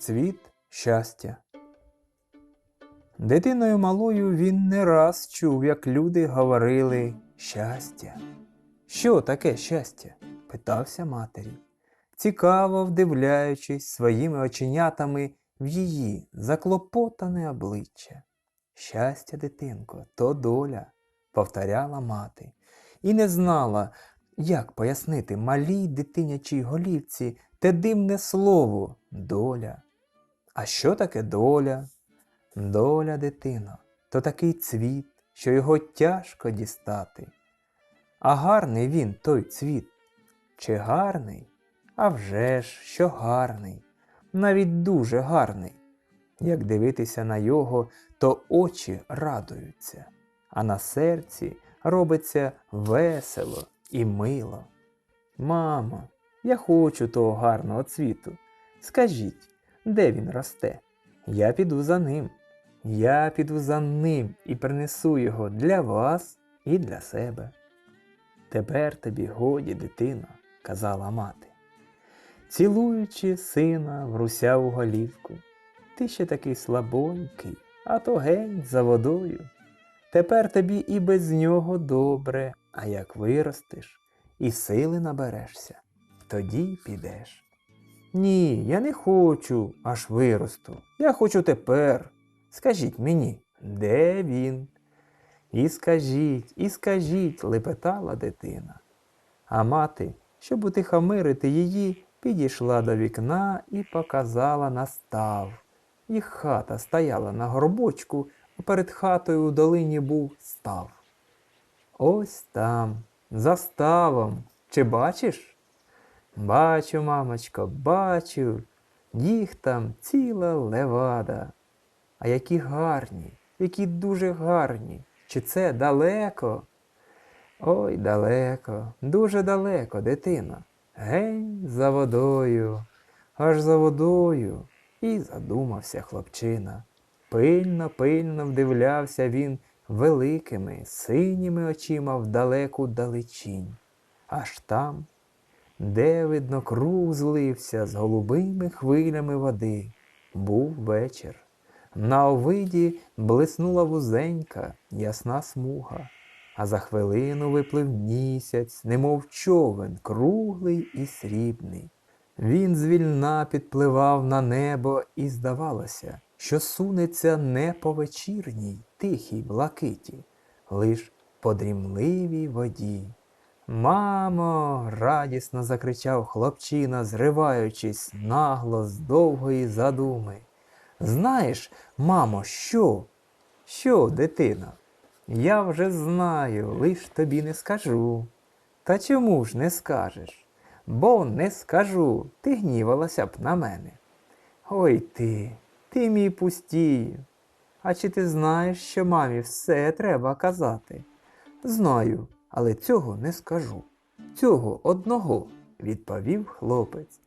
цвіт щастя. Дитиною малою він не раз чув, як люди говорили щастя. Що таке щастя? питався матері, цікаво вдивляючись своїми оченятами в її заклопотане обличчя. Щастя, дитинко, то доля, повторяла мати, і не знала, як пояснити малій дитинячій голівці те дивне слово доля. А що таке доля? Доля, дитино, то такий цвіт, що його тяжко дістати. А гарний він, той цвіт. Чи гарний? А вже ж, що гарний, навіть дуже гарний. Як дивитися на його, то очі радуються, а на серці робиться весело і мило. Мамо, я хочу того гарного цвіту. Скажіть, де він росте? Я піду за ним. Я піду за ним і принесу його для вас і для себе. Тепер тобі годі, дитино, казала мати, цілуючи сина в русяву голівку. Ти ще такий слабонький, а то гень за водою. Тепер тобі і без нього добре, а як виростеш і сили наберешся, тоді підеш. Ні, я не хочу, аж виросту. Я хочу тепер. Скажіть мені, де він? І скажіть, і скажіть, лепетала дитина. А мати, щоб утихомирити її, підійшла до вікна і показала на став. Їх хата стояла на горбочку, а перед хатою у долині був став. Ось там, за ставом. Чи бачиш? Бачу, мамочко, бачу. Їх там ціла левада. А які гарні, які дуже гарні. Чи це далеко? Ой, далеко, дуже далеко, дитино. Гень за водою, аж за водою. І задумався хлопчина. Пильно, пильно вдивлявся він великими, синіми очима в далеку далечінь. Аж там, де, видно, круг злився з голубими хвилями води, був вечір. На овиді блиснула вузенька, ясна смуга, а за хвилину виплив місяць, немов човен, круглий і срібний. Він звільна підпливав на небо, і здавалося, що сунеться не по вечірній, тихій блакиті, лиш по дрімливій воді. Мамо. радісно закричав хлопчина, зриваючись нагло з довгої задуми. Знаєш, мамо, що? Що, дитино? Я вже знаю, лиш тобі не скажу. Та чому ж не скажеш? Бо не скажу, ти гнівалася б на мене. Ой ти, ти мій пустій. А чи ти знаєш, що мамі все треба казати? Знаю, але цього не скажу. Цього одного, відповів хлопець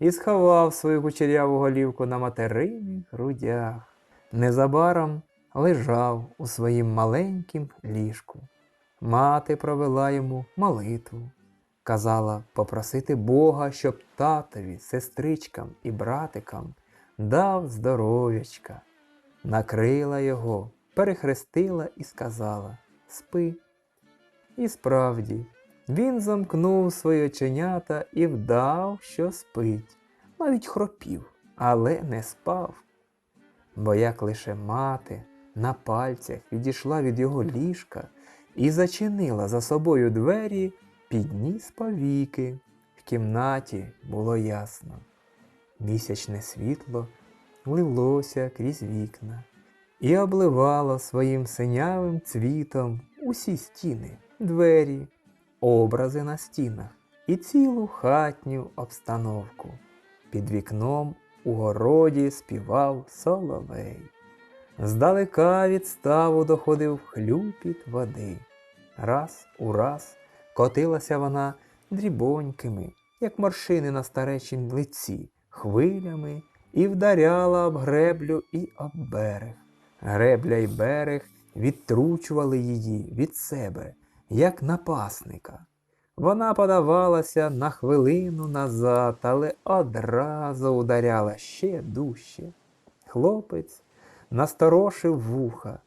і сховав свою кучеряву голівку на материних грудях. Незабаром лежав у своїм маленькім ліжку. Мати провела йому молитву. Казала попросити Бога, щоб татові, сестричкам і братикам дав здоров'ячка. Накрила його, перехрестила і сказала Спи. І справді, він замкнув свої оченята і вдав, що спить, навіть хропів, але не спав. Бо як лише мати на пальцях відійшла від його ліжка і зачинила за собою двері, підніс повіки. В кімнаті було ясно. Місячне світло лилося крізь вікна і обливало своїм синявим цвітом усі стіни, двері, образи на стінах і цілу хатню обстановку. Під вікном у городі співав соловей. Здалека від ставу доходив хлюпіт води. Раз у раз котилася вона дрібонькими, як морщини на старечім лиці, хвилями і вдаряла об греблю і об берег. Гребля й берег відтручували її від себе, як напасника. Вона подавалася на хвилину назад, але одразу ударяла ще дужче. Хлопець насторошив вуха,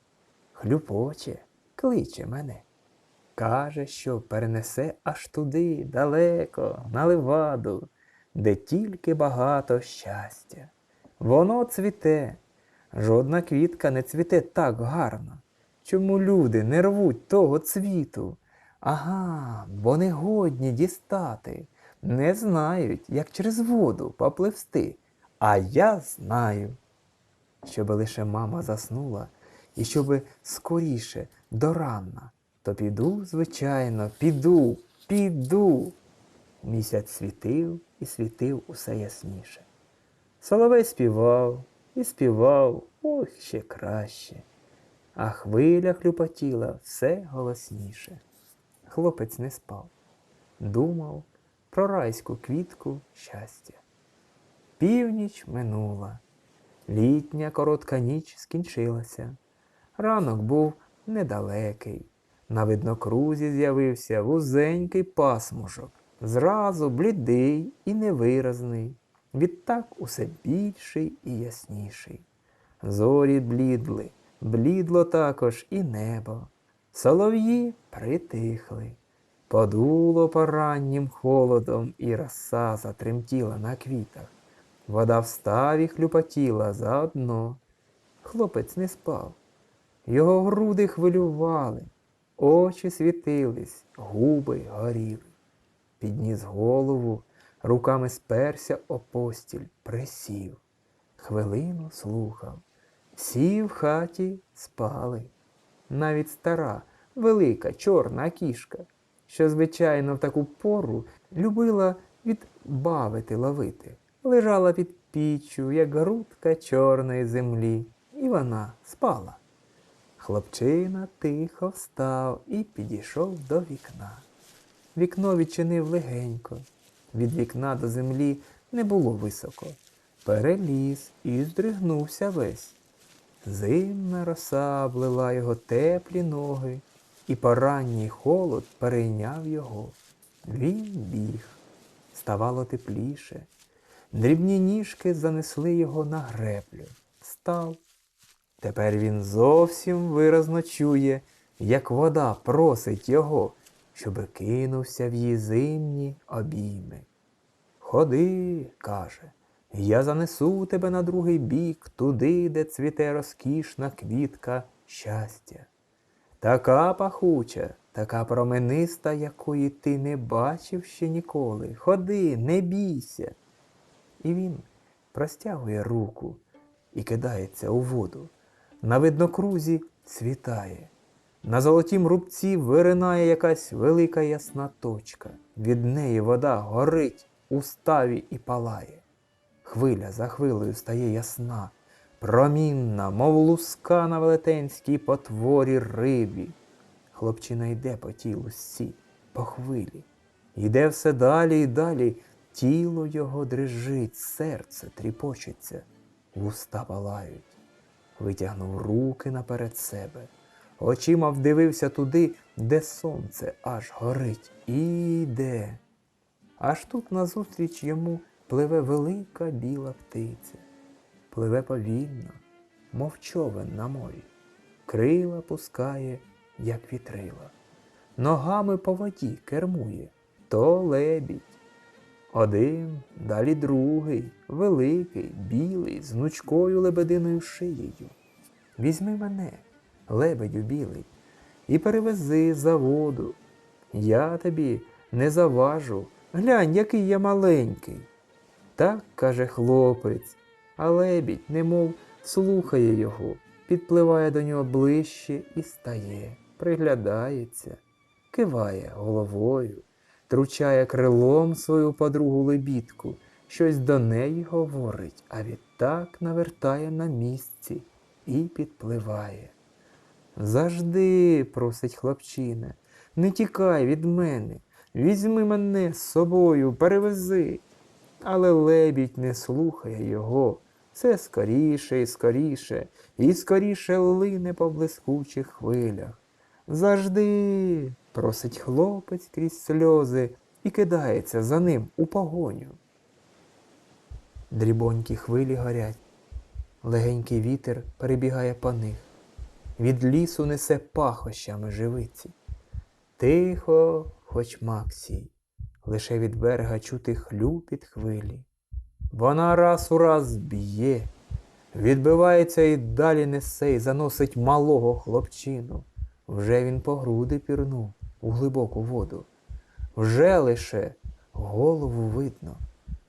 хлюпоче, кличе мене. Каже, що перенесе аж туди, далеко, на леваду, де тільки багато щастя. Воно цвіте, жодна квітка не цвіте так гарно. Чому люди не рвуть того цвіту? Ага, бо не годні дістати, не знають, як через воду попливсти. А я знаю. Щоби лише мама заснула, і щоби скоріше до ранна, то піду, звичайно, піду, піду. Місяць світив і світив усе ясніше. Соловей співав і співав, ох, ще краще. А хвиля хлюпотіла все голосніше. Хлопець не спав, думав про райську квітку щастя. Північ минула, літня коротка ніч скінчилася. Ранок був недалекий. На виднокрузі з'явився вузенький пасмужок, зразу блідий і невиразний, відтак усе більший і ясніший. Зорі блідли, блідло також і небо. Солов'ї притихли. Подуло пораннім холодом, і роса затремтіла на квітах. Вода в ставі хлюпотіла заодно. Хлопець не спав. Його груди хвилювали, очі світились, губи горіли. Підніс голову, руками сперся о постіль, присів. Хвилину слухав. Всі в хаті спали. Навіть стара, велика, чорна кішка, що, звичайно, в таку пору любила відбавити ловити, лежала під піччю, як грудка чорної землі, і вона спала. Хлопчина тихо встав і підійшов до вікна. Вікно відчинив легенько. Від вікна до землі не було високо. Переліз і здригнувся весь. Зимна роса облила його теплі ноги, і поранній холод перейняв його. Він біг. Ставало тепліше. Дрібні ніжки занесли його на греблю. Став. Тепер він зовсім виразно чує, як вода просить його, щоби кинувся в її зимні обійми. Ходи, каже, я занесу тебе на другий бік, туди, де цвіте розкішна квітка щастя. Така пахуча, така промениста, якої ти не бачив ще ніколи. Ходи, не бійся. І він простягує руку і кидається у воду. На виднокрузі світає. На золотім рубці виринає якась велика ясна точка. Від неї вода горить у ставі і палає. Хвиля за хвилею стає ясна, промінна, мов луска на велетенській потворі рибі. Хлопчина йде по тілу сі, по хвилі. Йде все далі і далі, тіло його дрижить, серце тріпочеться, вуста палають. Витягнув руки наперед себе, очима вдивився туди, де сонце аж горить, і йде. Аж тут назустріч йому пливе велика біла птиця, пливе повільно, мов човен на морі, крила пускає, як вітрила, ногами по воді кермує, то лебідь. Один, далі другий, великий, білий, з гнучкою лебединою шиєю. Візьми мене, лебедю білий, і перевези за воду. Я тобі не заважу, глянь, який я маленький. Так каже хлопець, а лебідь, немов слухає його, підпливає до нього ближче і стає, приглядається, киває головою, тручає крилом свою подругу лебідку, щось до неї говорить, а відтак навертає на місці і підпливає. Завжди, просить хлопчина, не тікай від мене, візьми мене з собою, перевези. Але лебідь не слухає його. Все скоріше і скоріше, і скоріше лине по блискучих хвилях. Завжди, просить хлопець крізь сльози і кидається за ним у погоню. Дрібонькі хвилі горять, легенький вітер перебігає по них, від лісу несе пахощами живиці. Тихо, хоч Максій, лише від берега чути хлюпіт хвилі. Вона раз у раз б'є, відбивається і далі несе і заносить малого хлопчину. Вже він по груди пірнув у глибоку воду. Вже лише голову видно,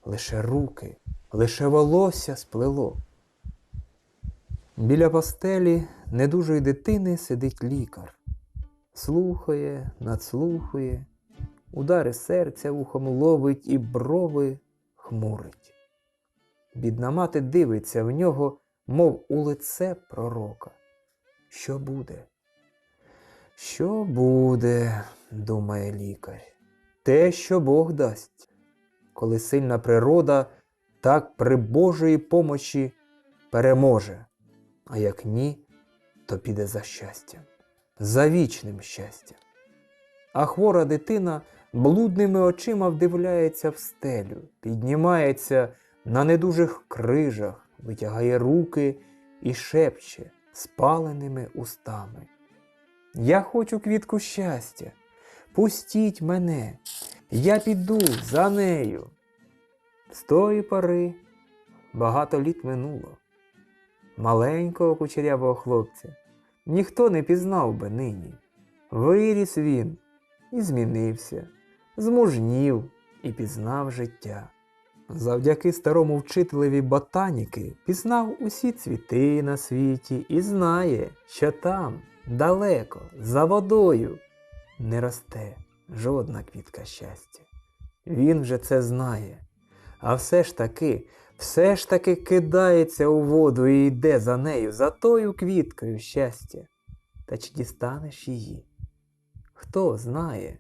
лише руки, лише волосся сплело. Біля постелі недужої дитини сидить лікар. Слухає, надслухує, удари серця вухом ловить і брови хмурить. Бідна мати дивиться в нього, мов у лице пророка. Що буде? Що буде, думає лікар, те, що Бог дасть, коли сильна природа так при Божої помочі переможе, а як ні, то піде за щастям, за вічним щастям. А хвора дитина блудними очима вдивляється в стелю, піднімається на недужих крижах, витягає руки і шепче спаленими устами. Я хочу квітку щастя. Пустіть мене, я піду за нею. З тої пори багато літ минуло. Маленького кучерявого хлопця ніхто не пізнав би нині. Виріс він і змінився, змужнів і пізнав життя. Завдяки старому вчителеві ботаніки пізнав усі цвіти на світі і знає, що там, далеко, за водою, не росте жодна квітка щастя. Він вже це знає, а все ж таки, все ж таки кидається у воду і йде за нею, за тою квіткою щастя. Та чи дістанеш її? Хто знає?